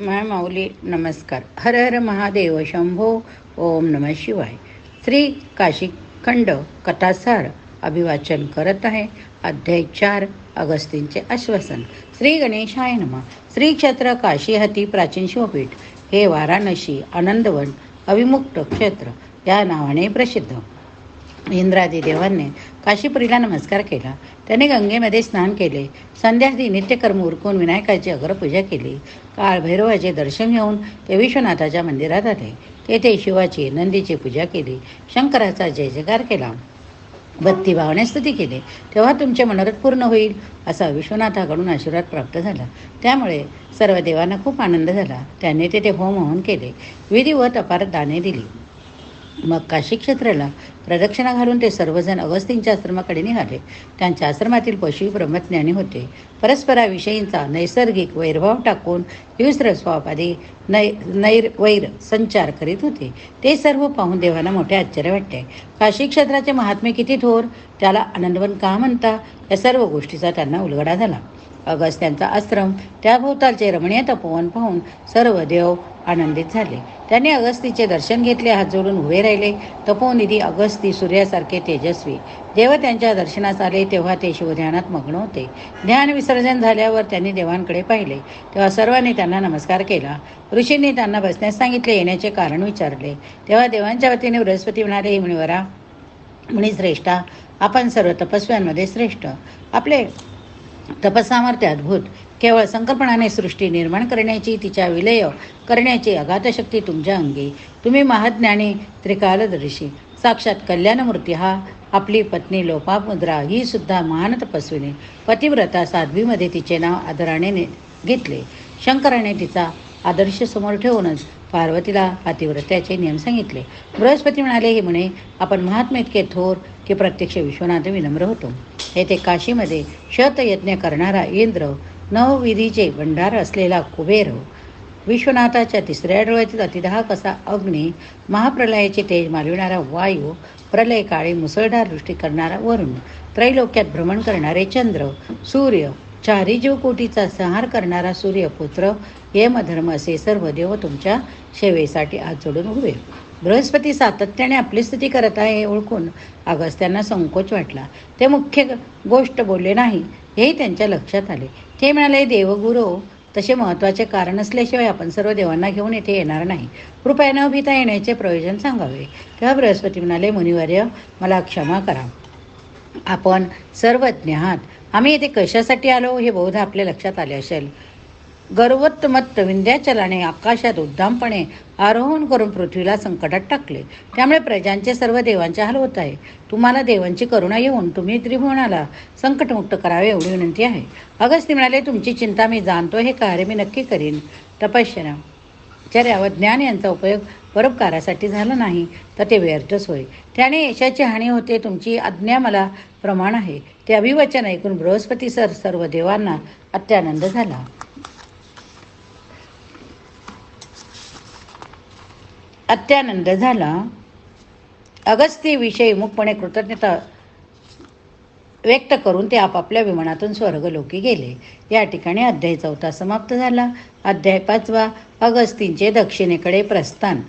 माय माऊली नमस्कार. हर हर महादेव शंभो ओम नम शिवाय. श्री काशीखंड कथासार अभिवाचन करत आहे. अध्याय चार अगस्तींचे आश्वासन. श्री गणेशाय नम. श्री क्षेत्र काशीहती प्राचीन शिवपीठ. हे वाराणसी आनंदवन अविमुक्त क्षेत्र. या नावाने प्रसिद्ध. इंद्रादी देवांनी काशीपुरीला नमस्कार केला. त्याने गंगेमध्ये स्नान केले. संध्यादी नित्यकर्म उरकून विनायकाची अग्रपूजा केली. काळभैरवाचे दर्शन घेऊन ते विश्वनाथाच्या मंदिरात आले. तेथे शिवाची नंदीची पूजा केली. शंकराचा जय जयकार केला. भक्तिभावाने स्तुती केली. तेव्हा तुमचे मनोरथ पूर्ण होईल असा विश्वनाथाकडून आशीर्वाद प्राप्त झाला. त्यामुळे सर्व देवांना खूप आनंद झाला. त्यांनी तेथे होम हवन केले. विधिवत अपार दाने दिली. मग काशी क्षेत्राला प्रदक्षिणा घालून ते सर्वजण अगस्तींच्या आश्रमाकडे निघाले. त्यांच्या आश्रमातील पशु ब्रह्मज्ञानी होते. परस्पराविषयींचा नैसर्गिक वैरभाव टाकून विस्र स्वापादी नै नैरवैर संचार करीत होते. ते सर्व पाहून देवांना मोठे आश्चर्य वाटते. काशी क्षेत्राचे महात्मे किती थोर त्याला आनंदवन का म्हणता या सर्व गोष्टीचा त्यांना उलगडा झाला. अगस्त्यांचा आश्रम त्या भोवतालचे रमणीय तपोवन पाहून सर्व देव आनंदित झाले. त्यांनी अगस्तीचे दर्शन घेतले हात जोडून उभे राहिले. तपोनिधी अगस्ती सूर्यासारखे तेजस्वी. देव त्यांच्या दर्शनास आले तेव्हा ते शिवध्यानात मग्न होते. ध्यान विसर्जन झाल्यावर त्यांनी देवांकडे पाहिले. तेव्हा सर्वांनी त्यांना नमस्कार केला. ऋषींनी त्यांना बसण्यास सांगितले येण्याचे कारण विचारले. तेव्हा देवांच्या वतीने बृहस्पती म्हणाले मुनिवरा मुनी श्रेष्ठा आपण सर्व तपस्व्यांमध्ये श्रेष्ठ. आपले तपसामर्थ्य अद्भुत. केवळ संकल्पनाने सृष्टी निर्माण करण्याची तिच्या विलय करण्याची अगाध शक्ती तुमच्या अंगी. तुम्ही महाज्ञानी त्रिकालदर्शी साक्षात कल्याणमूर्ती हा आपली पत्नी लोपामुद्रा ही सुद्धा महान तपस्विनी. पतिव्रता साध्वीमध्ये तिचे नाव आदराने ने- घेतले. शंकराने तिचा आदर्श समोर ठेवूनच पार्वतीला पातिव्रत्याचे नियम सांगितले. बृहस्पती म्हणाले हे म्हणे आपण महात्मा इतके थोर की प्रत्यक्ष विश्वनाथ विनम्र होतो. येथे काशीमध्ये शतयज्ञ करणारा इंद्र नवविधीचे भंडार असलेला कुबेर विश्वनाथाच्या तिसऱ्या डोळ्यातील अतिदाहक असा अग्नी महाप्रलयाचे तेज मालविणारा वायू प्रलय काळी मुसळधार दृष्टी करणारा वरुण त्रैलोक्यात भ्रमण करणारे चंद्र सूर्य चारी जीवकोटीचा संहार करणारा सूर्यपुत्र यमधर्म असे सर्व देव तुमच्या सेवेसाठी आज जोडून उभे. बृहस्पती सातत्याने आपली स्तुती करत आहे हे ओळखून अगस्त्यांना संकोच वाटला. ते मुख्य गोष्ट बोलले नाही हेही त्यांच्या लक्षात आले. ते म्हणाले देवगुरो तसे महत्त्वाचे कारण असल्याशिवाय आपण सर्व देवांना घेऊन येथे येणार नाही. कृपया न भिता येण्याचे प्रयोजन सांगावे. तेव्हा बृहस्पती म्हणाले मुनिवर्य मला क्षमा करा. आपण सर्वज्ञ आहात. आम्ही येथे कशासाठी आलो हे बहुधा आपल्या लक्षात आले असेल. गर्वोत्तमत्त विंध्याचलाने आकाशात उद्दामपणे आरोहण करून पृथ्वीला संकटात टाकले. त्यामुळे प्रजांचे सर्व देवांचे हाल होत आहे. तुम्हाला देवांची करुणा येऊन तुम्ही त्रिभुवनाला संकटमुक्त करावे एवढी विनंती आहे. अगस्ती म्हणाले तुमची चिंता मी जाणतो हे कार्य मी नक्की करीन. तपश्चर्या. चर्या व ज्ञान यांचा उपयोग परोपकारासाठी झाला नाही तर ते व्यर्थच होय त्याने यशाची हानी होते तुमची आज्ञा मला प्रमाण आहे. ते अभिवचन ऐकून बृहस्पती सर सर्व देवांना अत्यानंद झाला. अत्यानंद झाला. अगस्त्यविषयी मुखपणे कृतज्ञता व्यक्त करून ते आपापल्या विमानातून स्वर्गलोकी गेले. या ठिकाणी अध्याय चौथा समाप्त झाला. अध्याय पाचवा अगस्तींचे दक्षिणेकडे प्रस्थान.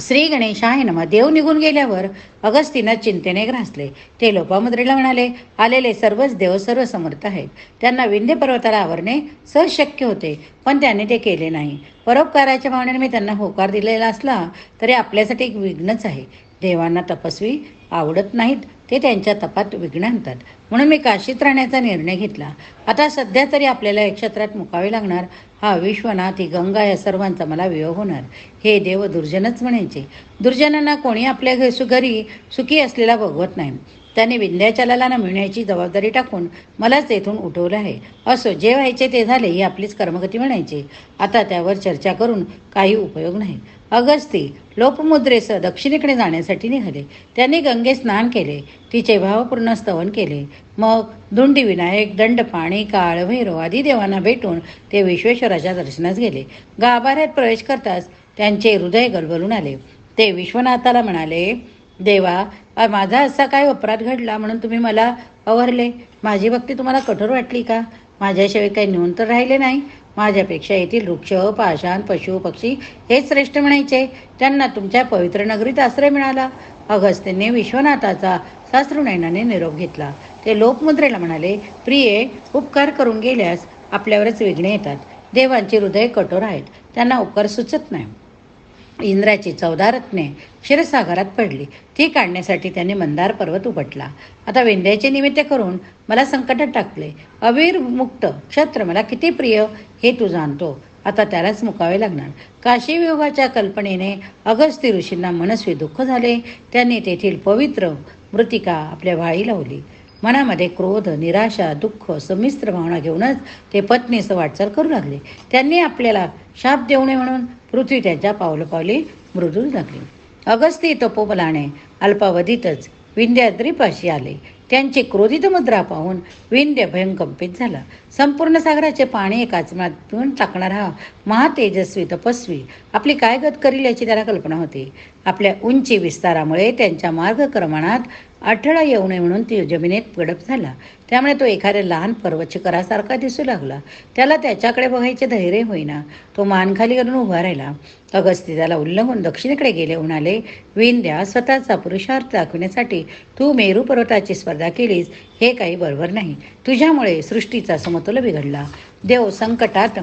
श्री गणेशाय नमा. देव निघून गेल्यावर अगस्तीनं चिंतेने ग्रासले. ते लोपामुद्रेला म्हणाले आलेले सर्वच देव सर्व समर्थ आहेत. त्यांना विंध्य पर्वताला आवरणे सहज शक्य होते पण त्यांनी ते केले नाही. परोपकाराच्या भावनेने मी त्यांना होकार दिलेला असला तरी आपल्यासाठी एक विघ्नच आहे. देवांना तपस्वी आवडत नाहीत ते त्यांच्या तपात विघ्न आणतात म्हणून मी काशीत राहण्याचा निर्णय घेतला. आता सध्या तरी आपल्याला या क्षेत्रात मुकावे लागणार. हा विश्वनाथ ही गंगा या सर्वांचा मला वियोग होणार. हे देव दुर्जनच म्हणायचे. दुर्जनांना कोणी आपल्या घरी सुखी असलेला बघवत नाही. त्याने विंध्याचलाला न मिळण्याची जबाबदारी टाकून मलाच तेथून उठवलं आहे. असो जे व्हायचे ते झाले ही आपलीच कर्मगती म्हणायची. आता त्यावर चर्चा करून काही उपयोग नाही. अगस्ती लोपमुद्रेसह दक्षिणेकडे जाण्यासाठी निघाले. त्यांनी गंगे स्नान केले. तिचे भावपूर्ण स्तवन केले. मग धुंडी विनायक दंडपाणी काळ भैरव आदी देवांना भेटून ते विश्वेश्वराच्या दर्शनास गेले. गाभाऱ्यात प्रवेश करताच त्यांचे हृदय गलबलून आले. ते विश्वनाथाला म्हणाले देवा माझा असा काय अपराध घडला म्हणून तुम्ही मला अवरले माझी भक्ती तुम्हाला कठोर वाटली का? माझ्याशिवाय काही नेऊन तर राहिले नाही. माझ्यापेक्षा येथील वृक्ष पाषाण पशु पक्षी हे श्रेष्ठ म्हणायचे. त्यांना तुमच्या पवित्र नगरीत आश्रय मिळाला. अगस्त्यने विश्वनाथाचा सासरुनयनाने निरोप घेतला. ते लोकमुद्रेला म्हणाले प्रिये उपकार करून गेल्यास आपल्यावरच विघ्ने येतात. देवांचे हृदय कठोर आहेत. त्यांना उपकार सुचत नाही. इंद्राची चौदा रत्ने क्षीरसागरात पडली. ती काढण्यासाठी त्याने मंदार पर्वत उपटला. आता विंध्याचे निमित्त करून मला संकटात टाकले. अवीर मुक्त क्षत्र मला किती प्रिय हे तू जाणतो. आता त्यालाच मुकावे लागणार. काशी वियोगाच्या कल्पनेने अगस्ती ऋषींना मनस्वी दुःख झाले. त्यांनी तेथील पवित्र मृतिका आपल्या व्हाळी लावली. मनामध्ये क्रोध निराशा दुःख संमिश्र भावना घेऊनच ते पत्नीचं वाटचाल करू लागले. त्यांनी आपल्याला शाप देऊ नये म्हणून पृथ्वी त्यांच्या पावलोपावली मृदू लागली. अगस्ती तपोबलाने अल्पावधीतच विंध्याद्रीपाशी आले. त्यांची क्रोधित मुद्रा पाहून विंध्य भयंकंपित झाला. संपूर्ण सागराचे पाणी एकाच पिऊन टाकणारा हा महातेजस्वी तपस्वी आपली काय गत करील याची त्याला कल्पना होती. आपल्या उंची विस्तारामुळे त्यांच्या मार्गक्रमणात अडथळा येऊ नये म्हणून ती जमिनीत गडप झाला. त्यामुळे तो एखाद्या लहान पर्वत दिसू लागला. त्याला त्याच्याकडे बघायचे धैर्य होईना. तो मानखाली करून उभा राहिला. अगस्ती त्याला उल्लंघून दक्षिणेकडे गेले. म्हणाले विंध्या स्वतःचा पुरुषार्थ दाखविण्यासाठी तू मेरू पर्वताची स्पर्धा केलीस. हे काही बरोबर नाही. तुझ्यामुळे सृष्टीचा समतोल बिघडला. देव संकटात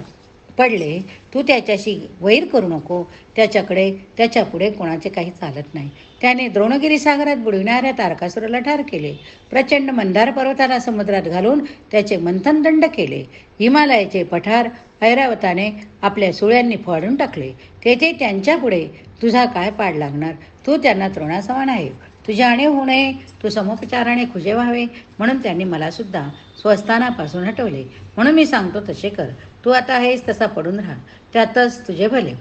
पडले तू त्याच्याशी वैर करू नको. त्याच्याकडे त्याच्यापुढे कोणाचे काही चालत नाही. त्याने द्रोणगिरी सागरात बुडविणाऱ्या तारकासुराला ठार केले. प्रचंड मंदार पर्वताला समुद्रात घालून त्याचे मंथन दंड केले. हिमालयाचे पठार ऐरावताने आपल्या सुळ्यांनी फाडून टाकले. तेथे त्यांच्यापुढे तुझा काय पाड लागणार? तू त्यांना त्रोणासमान आहे. तुझ्या आणीव होऊ नये. तू समोपचाराने खुजे व्हावे. म्हणून त्यांनी मला सुद्धा स्वस्थानापासून हटवले. म्हणून मी सांगतो तसे कर. तू आता आहेस तसा पडून राहा. त्यातच तुझे भले.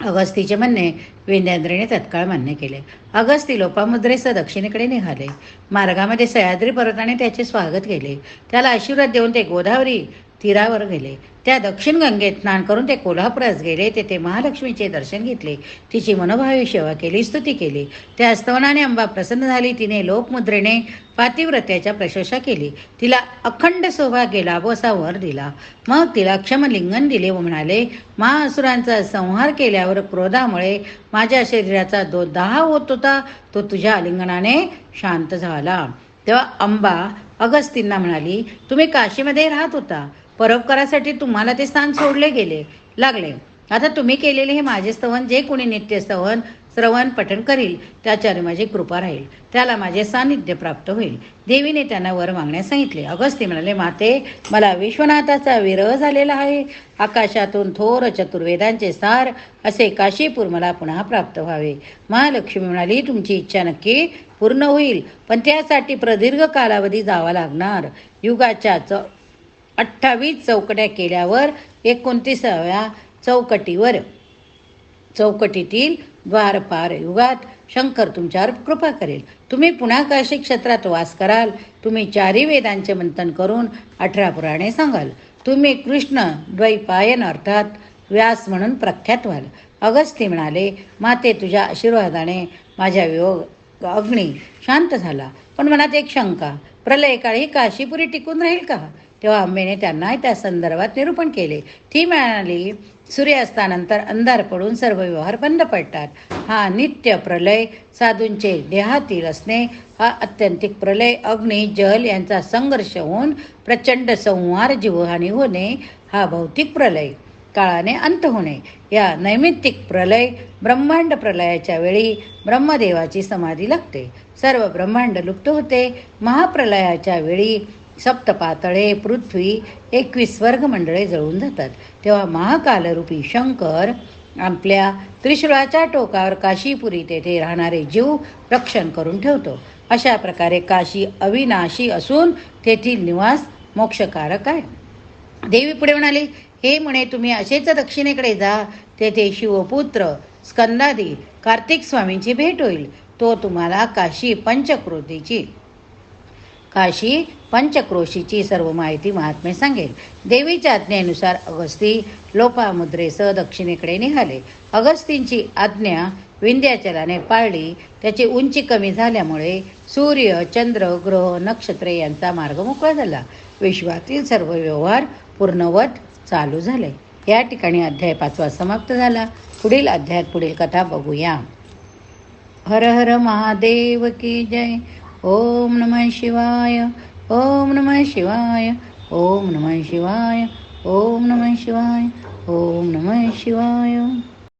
अगस्तीचे म्हणणे विंद्यांद्रीने तत्काळ मान्य केले. अगस्ती लोपामुद्रेसह दक्षिणेकडे निघाले. मार्गामध्ये सह्याद्री पर्वताने त्याचे स्वागत केले. त्याला आशीर्वाद देऊन ते गोदावरी तीरावर गेले. त्या दक्षिण गंगेत स्नान करून ते कोल्हापुरात गेले. तेथे महालक्ष्मीचे दर्शन घेतले. तिची मनोभावी सेवा केली स्तुती केली. त्या स्तवनाने अंबा प्रसन्न झाली. तिने लोकमुद्रेने पातिव्रत्याच्या प्रशंसा केली. तिला अखंड सौभाग्य लाभ असा वर दिला. मग तिला क्षमलिंगन दिले व म्हणाले महाअसुरांचा संहार केल्यावर क्रोधामुळे माझ्या शरीराचा जो दहा होत होता तो तुझ्या आलिंगनाने शांत झाला. तेव्हा अंबा अगस्तींना म्हणाली तुम्ही काशीमध्ये राहत होता. परोपकारासाठी तुम्हाला ते स्थान सोडले गेले लागले. आता तुम्ही केलेले हे माझे स्तवन जे कोणी नित्य स्तवन श्रवण पठण करील त्याच्यावर माझी कृपा राहील. त्याला माझे सानिध्य प्राप्त होईल. देवीने त्यांना वर मागण्यास सांगितले. अगस्ती म्हणाले माते मला विश्वनाथाचा विरह झालेला आहे. आकाशातून थोर चतुर्वेदांचे सार असे काशीपूर मला पुन्हा प्राप्त व्हावे. महालक्ष्मी म्हणाली तुमची इच्छा नक्की पूर्ण होईल. पण त्यासाठी प्रदीर्घ कालावधी जावा लागणार. युगाच्या च अठ्ठावीस चौकट्या केल्यावर एकोणतीसाव्या चौकटीवर. चौकटीतील द्वारपार युगात शंकर तुमच्यावर कृपा करेल. तुम्ही पुन्हा काशी क्षेत्रात वास कराल. तुम्ही चारी वेदांचे मंथन करून अठरा पुराणे सांगाल. तुम्ही कृष्ण द्वैपायन अर्थात व्यास म्हणून प्रख्यात व्हाल. अगस्ती म्हणाले माते तुझ्या आशीर्वादाने माझ्या वियोग अग्नी शांत झाला. पण मनात एक शंका प्रलय काळी काशीपुरी टिकून राहील का? तेव्हा अंबेने त्यांना त्या संदर्भात निरूपण केले. ती म्हणाली सूर्यास्तानंतर अंधार पडून सर्व व्यवहार बंद पडतात. हा नित्य प्रलय साधूंचे देहातील असणे हा अत्यंतिक प्रलय अग्नी जल यांचा संघर्ष होऊन प्रचंड संहार जीवहानी होणे हा भौतिक प्रलय. काळाने अंत होणे. या नैमित्तिक प्रलय ब्रह्मांड प्रलयाच्या वेळी ब्रह्मदेवाची समाधी लागते. सर्व ब्रह्मांड लुप्त होते. महाप्रलयाच्या वेळी सप्त पातळे पृथ्वी एकवीस स्वर्गमंडळे जळून जातात. तेव्हा महाकालरूपी शंकर आपल्या त्रिशूळाच्या टोकावर काशीपुरी तेथे राहणारे जीव रक्षण करून ठेवतो. अशा प्रकारे काशी अविनाशी असून तेथील निवास मोक्षकारक आहे. देवी पुढे म्हणाली हे म्हणे तुम्ही असेच दक्षिणेकडे जा तेथे शिवपुत्र स्कंदादी कार्तिक स्वामींची भेट होईल. तो तुम्हाला काशी पंचकृतीची काशी पंचक्रोशीची सर्व माहिती महात्मे सांगेल. देवीच्या आज्ञेनुसार अगस्ती लोपामुद्रेसह दक्षिणेकडे निघाले. अगस्तींची आज्ञा विंध्याचलाने पाळली. त्याची उंची कमी झाल्यामुळे सूर्य चंद्र ग्रह नक्षत्रे यांचा मार्ग मोकळा झाला. विश्वातील सर्व व्यवहार पूर्णवत चालू झाले या ठिकाणी अध्याय पाचवा समाप्त झाला. पुढील अध्यायात पुढील कथा बघूया. हर हर महादेव की जय. ओम नमः शिवाय. ओम नमः शिवाय. ओम नमः शिवाय. ओम नमः शिवाय. ओम नमः शिवाय.